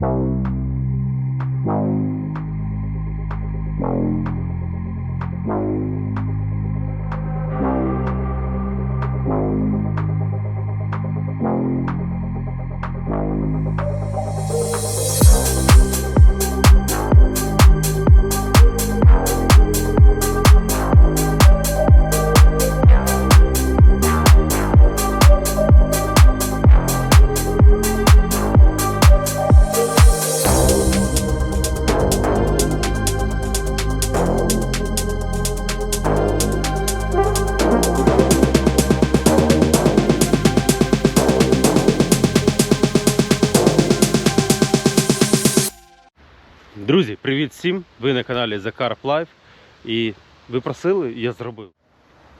Thank you. Друзі, привіт всім! Ви на каналі The Carp Life. І ви просили, я зробив.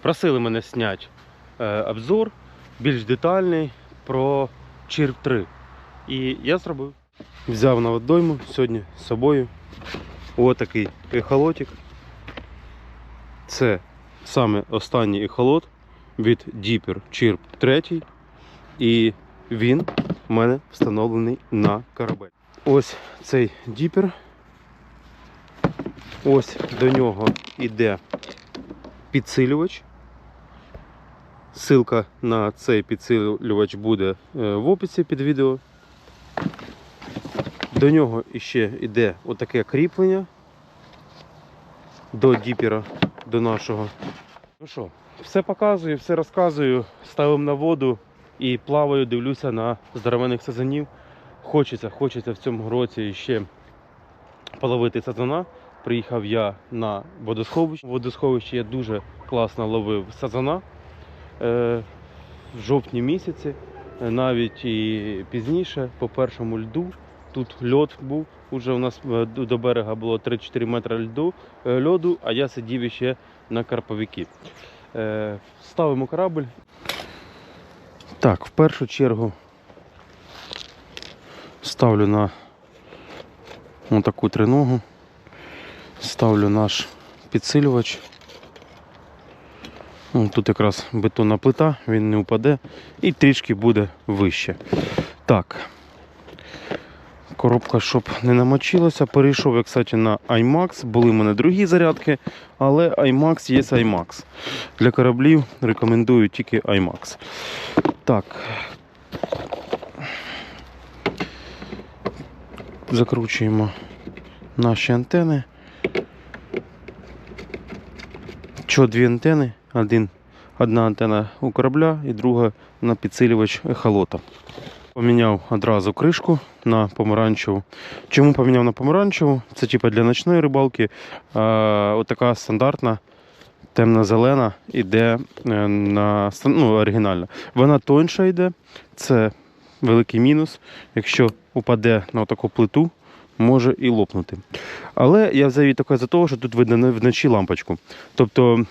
Просили мене зняти е, обзор більш детальний про Чирп 3. І я зробив. Взяв на водойму сьогодні з собою отакий ехолотик. Це саме останній ехолот від Deeper Chirp 3. І він в мене встановлений на корабель. Ось цей діпер. Ось до нього йде підсилювач. Ссылка на цей підсилювач буде е, в описі під відео. До нього ще йде отаке кріплення до діпера, до нашого. Ну що, все показую, все розказую, ставимо на воду і плаваю, дивлюся на здоровених сазанів. Хочеться, хочеться в цьому році ще половити сазана. Приїхав я на водосховище. В водосховищі я дуже класно ловив сазана е, в жовтні місяці, е, навіть і пізніше, по першому льду. Тут льод був, уже у нас е, до берега було 3-4 метри льду, льоду, а я сидів ще на карповики. Ставимо корабль. Так, в першу чергу ставлю на таку триногу, ставлю наш підсилювач. Тут якраз бетонна плита, він не впаде і трішки буде вище. Так. Коробка, щоб не намочилася. Перейшов я, кстати, на IMAX. Були в мене другі зарядки, але IMAX є IMAX. Для кораблів рекомендую тільки IMAX. Так, закручуємо наші антени. Що дві антени? Один, одна антена у корабля і друга на підсилювач ехолота. Поміняв одразу кришку на помаранчеву. Чому поміняв на помаранчеву? Це типа для ночної рибалки. А, отака стандартна темно-зелена іде е, на ну, оригінальна. Вона тоньша йде. Це великий мінус. Якщо упаде на таку плиту, може і лопнути. Але я її таке за того, що тут видно вночі лампочку. Тобто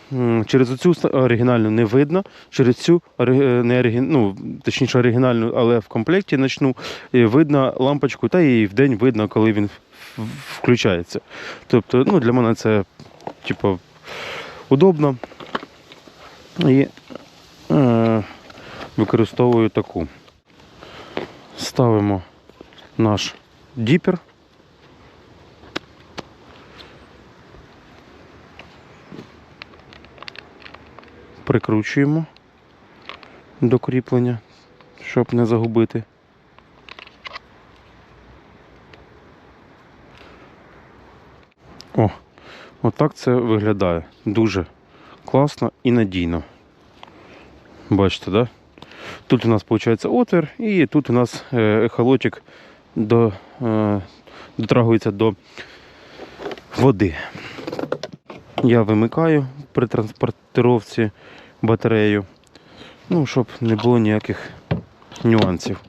через цю оригінальну не видно, через цю е, не оригін... ну, точніше оригінальну, але в комплекті ночну е, видно лампочку, та і вдень видно, коли він в- в- включається. Тобто, ну, для мене це типу, удобно. І е, використовую таку. Ставимо наш діпер. Прикручуємо до кріплення, щоб не загубити. О, отак це виглядає. Дуже класно і надійно. Бачите, да? Тут у нас виходить отвір, і тут у нас е, ехолотик до, е, дотрагується до води. Я вимикаю при транспортировці батарею, ну, щоб не було ніяких нюансів.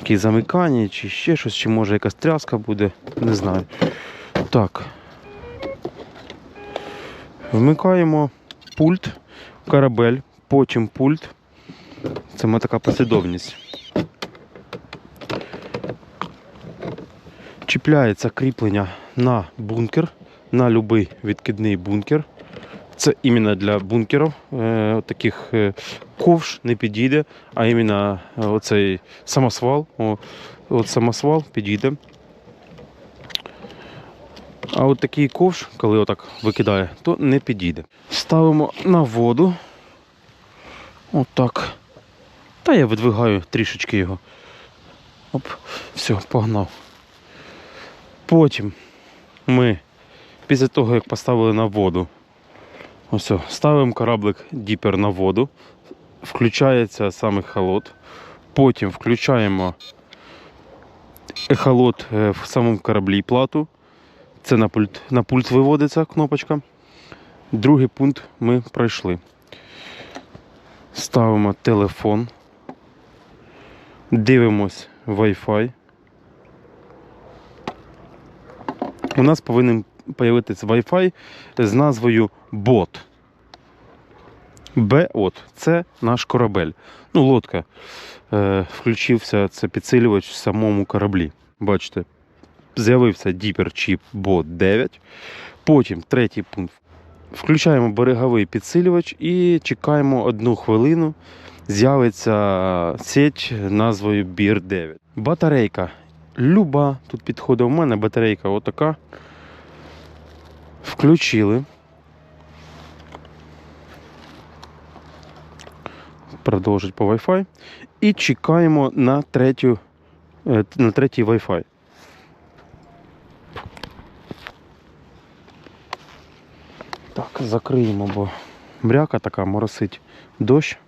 Які замикання, чи ще щось, чи може якась тряска буде, не знаю. Так. Вмикаємо пульт, корабель, потім пульт. Це моя така послідовність. Чіпляється кріплення на бункер, на будь-який відкидний бункер. Це іменно для бункерів. Е, таких е, ковш не підійде, а іменно е, оцей самосвал. От самосвал підійде. А от такий ковш, коли отак викидає, то не підійде. Ставимо на воду. Отак. Та я видвигаю трішечки його. Оп, все, погнав. Потім ми, після того, як поставили на воду, ось, ставимо кораблик діпер на воду, включається саме холод. Потім включаємо ехолот е, в самому кораблі плату. Це на пульт, на пульт виводиться кнопочка. Другий пункт ми пройшли. Ставимо телефон. Дивимось Wi-Fi. У нас повинен з'явитися Wi-Fi з назвою BOT. BOT – це наш корабель. Ну, лодка. Е, включився це підсилювач в самому кораблі. Бачите, з'явився Deeper Chip Bot 9. Потім третій пункт. Включаємо береговий підсилювач і чекаємо одну хвилину. З'явиться сеть назвою BIR 9. Батарейка. Люба тут підходить. У мене батарейка отака. Включили. Продовжить по Wi-Fi. І чекаємо на третю, е, на третій Wi-Fi. Так, закриємо, бо мряка така моросить дощ.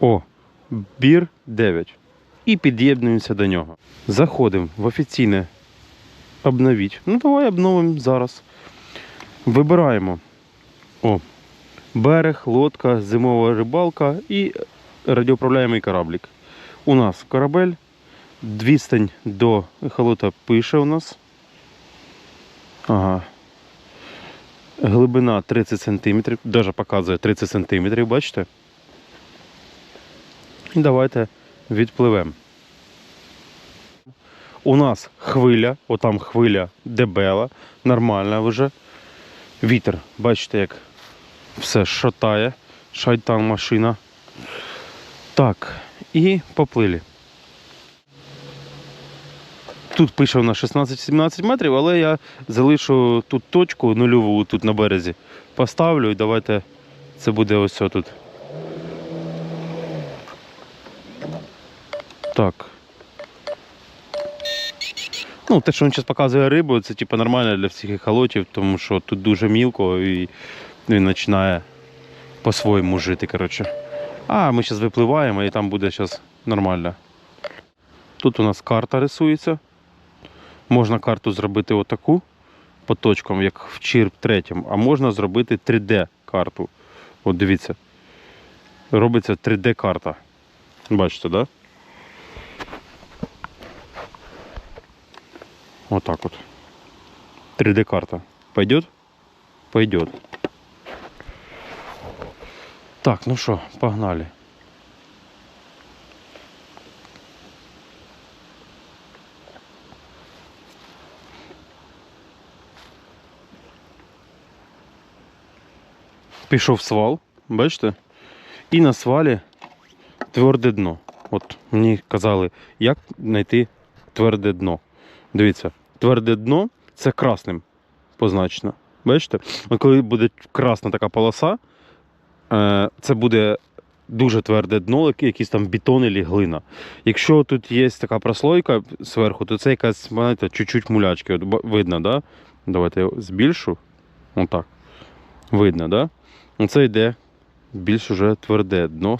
О, бір 9. І під'єднуємося до нього. Заходимо в офіційне обновіть. Ну, давай обновимо зараз. Вибираємо О, берег, лодка, зимова рибалка і радіоуправляємий кораблік. У нас корабель. Відстань до ехолота пише у нас. Ага. Глибина 30 см, навіть показує 30 см, бачите? І давайте відпливемо. У нас хвиля, отам хвиля дебела, нормальна вже. Вітер, бачите, як все шатає, шайтан машина. Так, і поплили. Тут пише на 16-17 метрів, але я залишу тут точку нульову тут на березі. Поставлю і давайте це буде ось тут. Так. Ну, те, що він зараз показує рибу, це типу, нормально для всіх ехолотів, тому що тут дуже мілко і він починає по-своєму жити. коротше. А ми зараз випливаємо і там буде зараз нормально. Тут у нас карта рисується. Можна карту зробити отаку по точкам, як в чірп третім, а можна зробити 3D-карту. От дивіться. Робиться 3D-карта. Бачите, так? Да? Отак от. 3D-карта. Пойдет? Пойдет. Так, ну що, погнали. Пішов свал, бачите? І на свалі тверде дно. От мені казали, як знайти тверде дно. Дивіться, тверде дно це красним позначено. Бачите? От коли буде красна така полоса, е, це буде дуже тверде дно, якийсь там бетон або глина. Якщо тут є така прослойка зверху, то це якась, знаєте, чуть-чуть мулячки. От видно, да? Давайте я збільшу. Отак. Видно, да? Оце йде більш уже тверде дно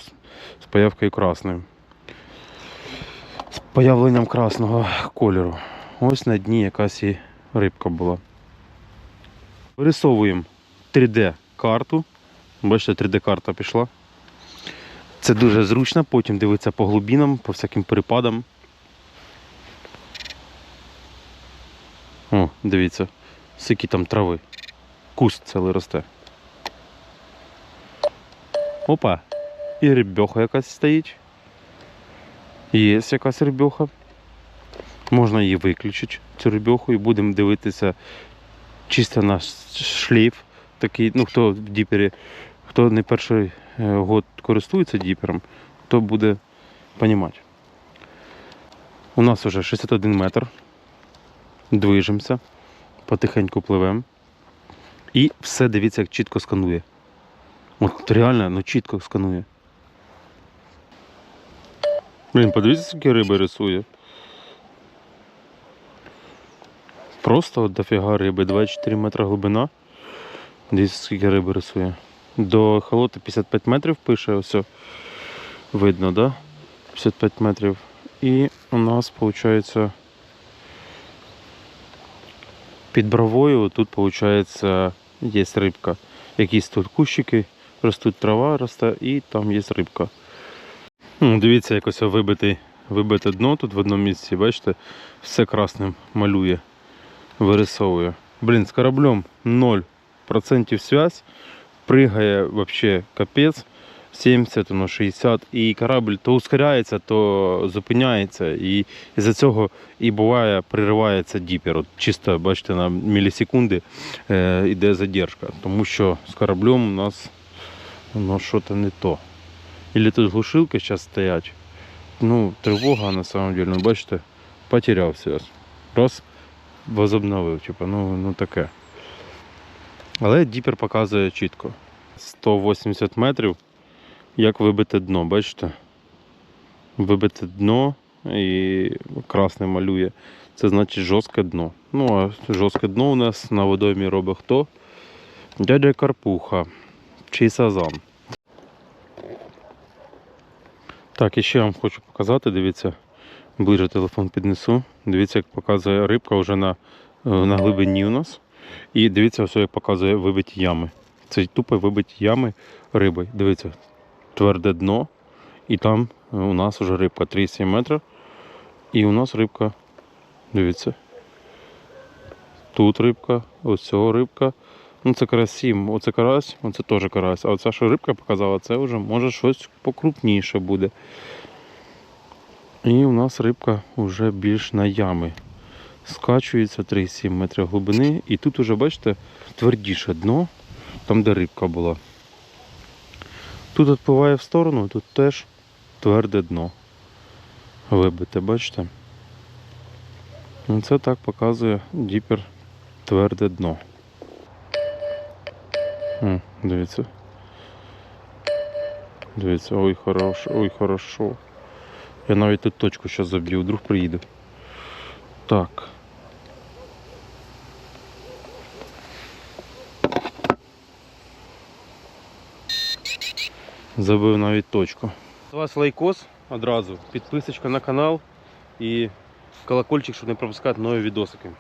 з появкою красною. З появленням красного кольору. Ось на дні якась і рибка була. Вирисовуємо 3D-карту. Бачите, 3D-карта пішла. Це дуже зручно, потім дивитися по глибинам, по всяким перепадам. О, дивіться, скільки там трави. Куст цілий росте. Опа. І рибьоха якась стоїть. Є якась рибьоха. Можна її виключити, цю рибьоху, і будемо дивитися чисто на шлейф такий, ну хто в діпері, хто не перший е, год користується діпером, то буде розуміти. У нас вже 61 метр. Движемося, потихеньку пливемо. І все дивіться, як чітко сканує. От реально, ну чітко сканує. Блін, подивіться, скільки риби рисує. Просто от дофіга риби, 24 метри глибина. Дивіться, скільки риби рисує. До холоти 55 метрів пише, ось видно, да? 55 метрів. І у нас виходить під бровою тут виходить є рибка. Якісь тут кущики, ростуть трава росте і там є рибка. Ну, дивіться, як ось вибите, вибите дно тут в одному місці, бачите, все красним малює, вирисовує. Блін, з кораблем 0% связь, пригає вообще капець. 70, ну 60, і корабль то ускоряється, то зупиняється, і з-за цього і буває приривається діпер. От чисто, бачите, на мілісекунди е, йде задержка, тому що з кораблем у нас ну, що-то не то. Или тут глушилки зараз стоять. Ну, тривога на самом деле, ну бачите, потеряв связь. Раз, возобновив, типу, ну, ну таке. Але діпер показує чітко. 180 метрів, як вибите дно, бачите? Вибите дно і красне малює. Це значить жорстке дно. Ну, а жорстке дно у нас на водоймі робить хто? Дядя Карпуха чи Сазан. Так, і ще вам хочу показати, дивіться, ближе телефон піднесу. Дивіться, як показує рибка вже на, е, на глибині у нас. І дивіться, ось як показує вибиті ями. Це тупо вибиті ями риби. Дивіться, тверде дно. І там е, у нас вже рибка 3,7 метра. І у нас рибка, дивіться. Тут рибка, ось цього рибка. Ну це карась 7, оце карась, оце теж карась. А оця що рибка показала, це вже може щось покрупніше буде. І у нас рибка вже більш на ями. Скачується 3,7 метрів глибини. І тут уже, бачите, твердіше дно, там де рибка була. Тут відпливає в сторону, тут теж тверде дно. Вибите, бачите? Ну, Це так показує діпер тверде дно. О, дивіться. Дивіться, ой, хорошо, ой, хорошо. Я навіть тут точку зараз заб'ю, вдруг приїду. Так. Забив навіть точку. З вас лайкос одразу, підписочка на канал і колокольчик, щоб не пропускати нові відосики.